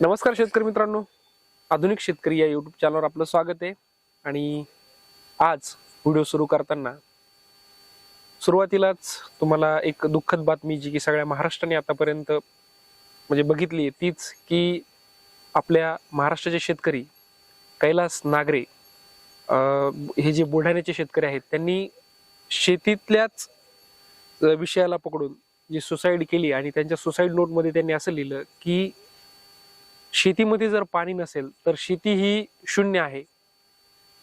नमस्कार शेतकरी मित्रांनो. आधुनिक शेतकरी या युट्यूब चॅनलवर आपलं स्वागत आहे. आणि आज व्हिडिओ सुरू करताना सुरुवातीलाच तुम्हाला एक दुःखद बातमी जी की सगळ्या महाराष्ट्राने आतापर्यंत म्हणजे बघितली आहे तीच की आपल्या महाराष्ट्राचे शेतकरी कैलास नागरे हे जे बुलढाण्याचे शेतकरी आहेत त्यांनी शेतीतल्याच विषयाला पकडून जी सुसाईड केली आणि त्यांच्या सुसाईड नोटमध्ये त्यांनी असं लिहिलं की शेतीमध्ये जर पाणी नसेल तर शेती ही शून्य आहे.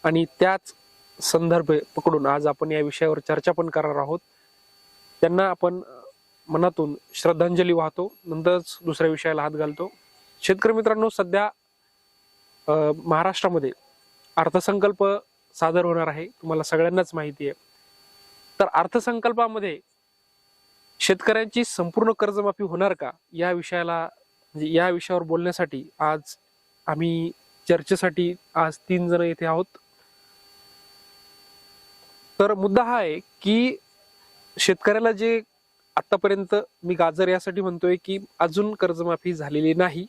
आणि त्याच संदर्भ पकडून आज आपण या विषयावर चर्चा पण करणार आहोत. त्यांना आपण मनातून श्रद्धांजली वाहतो. नंतरच दुसऱ्या विषयाला हात घालतो. शेतकरी मित्रांनो सध्या महाराष्ट्रामध्ये अर्थसंकल्प सादर होणार आहे. तुम्हाला सगळ्यांनाच माहिती आहे. तर अर्थसंकल्पामध्ये शेतकऱ्यांची संपूर्ण कर्जमाफी होणार का? या विषयाला म्हणजे या विषयावर बोलण्यासाठी आज आम्ही चर्चेसाठी आज तीन जण येथे आहोत. तर मुद्दा हा आहे की शेतकऱ्याला जे आतापर्यंत मी गाजर यासाठी म्हणतोय की अजून कर्जमाफी झालेली नाही.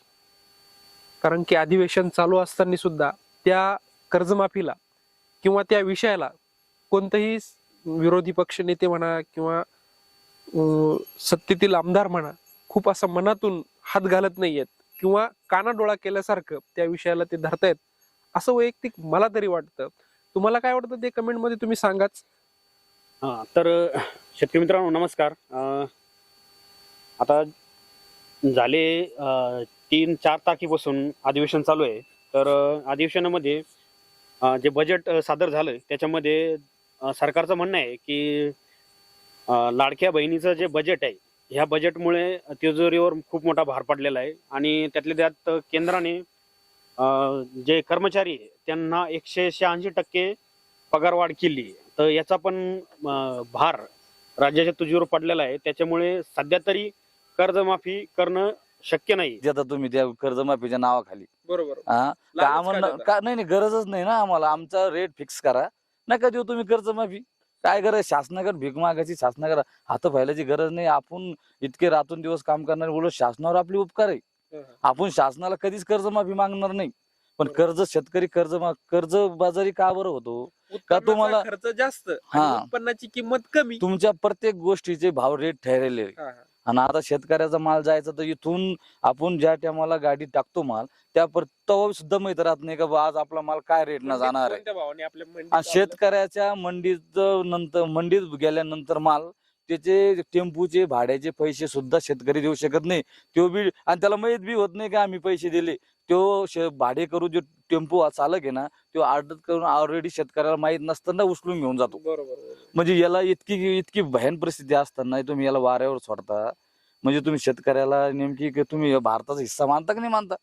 कारण की अधिवेशन चालू असताना सुद्धा त्या कर्जमाफीला किंवा त्या विषयाला कोणतंही विरोधी पक्ष नेते म्हणा किंवा सत्तेतील आमदार म्हणा खूप असं मनातून हात घालत नाहीयेत किंवा कानाडोळा केल्यासारखं त्या विषयाला ते धरतायत असं वैयक्तिक मला तरी वाटतं. तुम्हाला काय वाटतं ते कमेंटमध्ये तुम्ही सांगाच. हा तर शेतकरी मित्रांनो नमस्कार. आता झाले तीन चार तारखेपासून अधिवेशन चालू आहे. तर अधिवेशनामध्ये जे बजेट सादर झालं त्याच्यामध्ये सरकारचं म्हणणं आहे की लाडक्या बहिणीचं जे बजेट आहे ह्या बजेटमुळे तिजोरीवर खूप मोठा भार पडलेला आहे. आणि त्यातल्या त्यात केंद्राने जे कर्मचारी त्यांना एकशे शहाऐंशी टक्के पगारवाढ केली. तर याचा पण भार राज्याच्या तुझीवर पडलेला आहे. त्याच्यामुळे सध्या तरी कर्जमाफी करणं शक्य नाही. देता तुम्ही त्या कर्जमाफीच्या नावाखाली. बरोबर. हा? का आम्हाला का? नाही नाही गरजच नाही ना आम्हाला. आमचा रेट फिक्स करा. नका देऊ तुम्ही कर्जमाफी. काय गरज शासनाकडे भीक मागायची शासनाकडे हात फैलायची गरज नाही. आपण इतके रातून दिवस काम करणारे उलट शासनावर आपली उपकार आहे. आपण शासनाला कधीच कर्जमाफी मागणार नाही. पण. कर्ज शेतकरी कर्ज कर्ज बाजारी का बरं होतो? का तुम्हाला- खर्च जास्त हा. उत्पन्नाची किंमत कमी. तुमच्या प्रत्येक गोष्टीचे भाव रेट ठरलेले. आणि आता शेतकऱ्याचा माल जायचा तर इथून आपण ज्या टायमाला गाडी टाकतो माल त्या तेव्हा सुद्धा माहीत राहत नाही का आज आपला माल काय रेटनं जाणार आहे. आणि शेतकऱ्याच्या मंडीत नंतर मंडीत गेल्यानंतर माल त्याचे टेम्पूचे भाड्याचे पैसे सुद्धा शेतकरी देऊ शकत नाही. तो बी आणि त्याला माहीत बी होत नाही का आम्ही पैसे दिले. तो भाडे करू जो टेम्पो चालक आहे ना तो आर्डर करून ऑलरेडी शेतकऱ्याला माहीत नसताना उचलून घेऊन जातो. म्हणजे याला इतकी इतकी भयान परिस्थिती असताना तुम्ही याला वाऱ्यावर सोडता. म्हणजे तुम्ही शेतकऱ्याला नेमकी की तुम्ही भारताचा हिस्सा मानता की नाही मानता?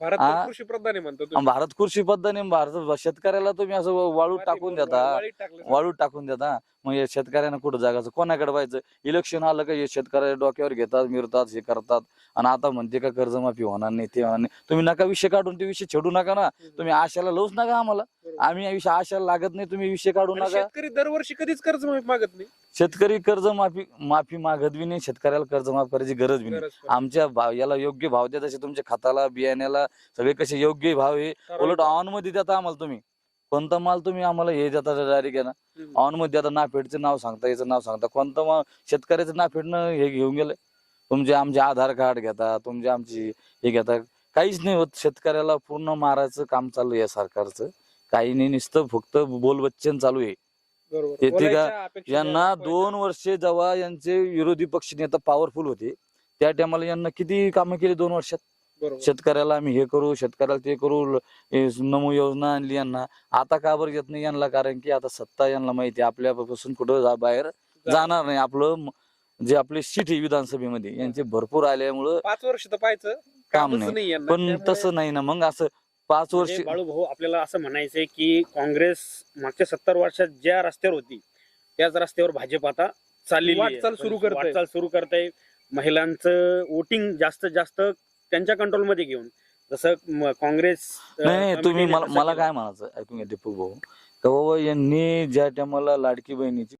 भारत हा. कृषी प्रधान म्हणतो तुम्ही. भारत कृषी पद्धतीने भारत शेतकऱ्याला तुम्ही असं वाळू टाकून देता. वाळीत टाकलं वाळू टाकून देता. मग या शेतकऱ्यांना कुठं जागायचं कोणाकडे व्हायचं? इलेक्शन आलं का हे शेतकऱ्या डोक्यावर घेतात मिरतात हे करतात. आणि आता म्हणते का कर्जमाफी होणार नाही ते होणार नाही. तुम्ही नका विषय काढून ते विषय छेडू नका ना. तुम्ही आशाला लावूच नका आम्हाला. आम्ही या विषय आशाला लागत नाही तुम्ही विषय काढू आणि नका. शेतकरी दरवर्षी कधीच कर्ज मागत नाही. शेतकरी कर्ज माफी माफी मागत बी नाही शेतकऱ्याला कर्ज माफ करायची गरज बी नाही. गरज पण. आमच्या भाव याला योग्य भाव द्या तसे तुमच्या खताला बियाण्याला सगळे कसे योग्य भाव आहे उलट ऑनमध्ये देता आम्हाला तुम्ही. कोणता माल तुम्ही आम्हाला हे देता डायरेक्ट ना. हम्म. ऑनमध्ये आता नाफेडचं नाव सांगता याचं नाव सांगता कोणतं मग शेतकऱ्याचं नाफेडनं हे घेऊन गेलंय तुमचे आमचे आधार कार्ड घेता तुमचे आमची हे घेता. काहीच नाही होत शेतकऱ्याला पूर्ण मारायचं काम चालू आहे या सरकारचं. काही नाही नुसतं फक्त बोलबच्चन चालू आहे. बरोबर. येते का? यांना दोन वर्षे जेव्हा यांचे विरोधी पक्ष नेता पॉवरफुल होते त्या टायमाला यांना किती कामं केली दोन वर्षात. शेतकऱ्याला आम्ही हे करू शेतकऱ्याला ते करू नमो योजना आणली यांना. आता का बरं येत नाही यांना? कारण की आता सत्ता यांना माहिती आहे आपल्यापासून कुठं जा- बाहेर जाणार नाही. आपलं जे आपले सीट आहे विधानसभेमध्ये यांचे भरपूर आल्यामुळं पाच वर्ष तर पाहायचं. काम नाही. पण तसं नाही ना. मग असं पाच वर्ष म्हणजे बाळू भाऊ आपल्याला असं म्हणायचंय की काँग्रेस मागच्या सत्तर वर्षात ज्या रस्त्यावर होती त्याच रस्त्यावर भाजप आता चाललेली आहे. वाटचाल सुरू करतंय. वाटचाल सुरू करताय महिलांचं वोटिंग जास्तीत जास्त त्यांच्या कंट्रोलमध्ये घेऊन जसं काँग्रेस नाही तुम्ही मला मला. काय म्हणायचं ऐकून घ्या दीपक भाऊ का बाबा यांनी ज्या टायमाला लाडकी बहिणीची